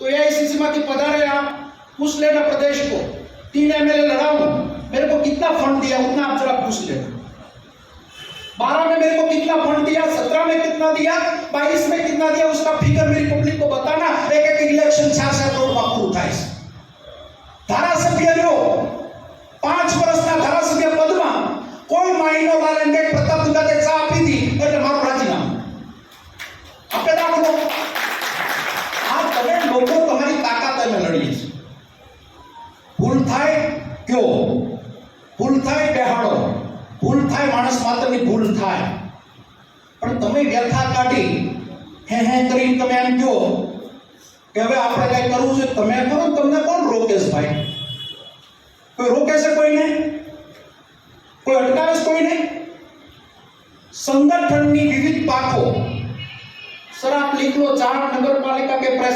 तो एआईसीसी में पधारे आप पूछ लेना प्रदेश को तीन एमएलए लड़ाऊं मेरे को कितना फंड दिया उतना आप जरा पूछ लेना बारह में मेरे को कितना फंड दिया सत्रह में कितना दिया बाईस में कितना दिया उसका फिगर मेरी पब्लिक को बताना एक एक इलेक्शन चार चार करोड़ बापू उठाइस ધારાસભ્ય રહ્યો પાંચ વર્ષના ધારાસભ્ય પદમાં કોઈ માહિનો લાલન કે પ્રતાપ દુગાતે ચા આપી દી એટલે મારું રાજીનામું આપે દાખલો અમે લડીએ છીએ ભૂલ થાય કયો ભૂલ થાય બેહાડો ભૂલ થાય માણસ માત્રની ભૂલ થાય પણ તમે વ્યથા કાઢી હે હે કરીને તમે એમ કહો કે હવે આપણે કઈ કરવું છે તમે કરો તમને કોણ રોકે છે ભાઈ કોઈ રોકે છે કોઈને કોઈ અટકાવે છે કોઈને સંગઠનની વિવિધ પાકો સર આપ લીખ લો ચાર નગરપાલિકા કે પ્રેસિડેન્ટ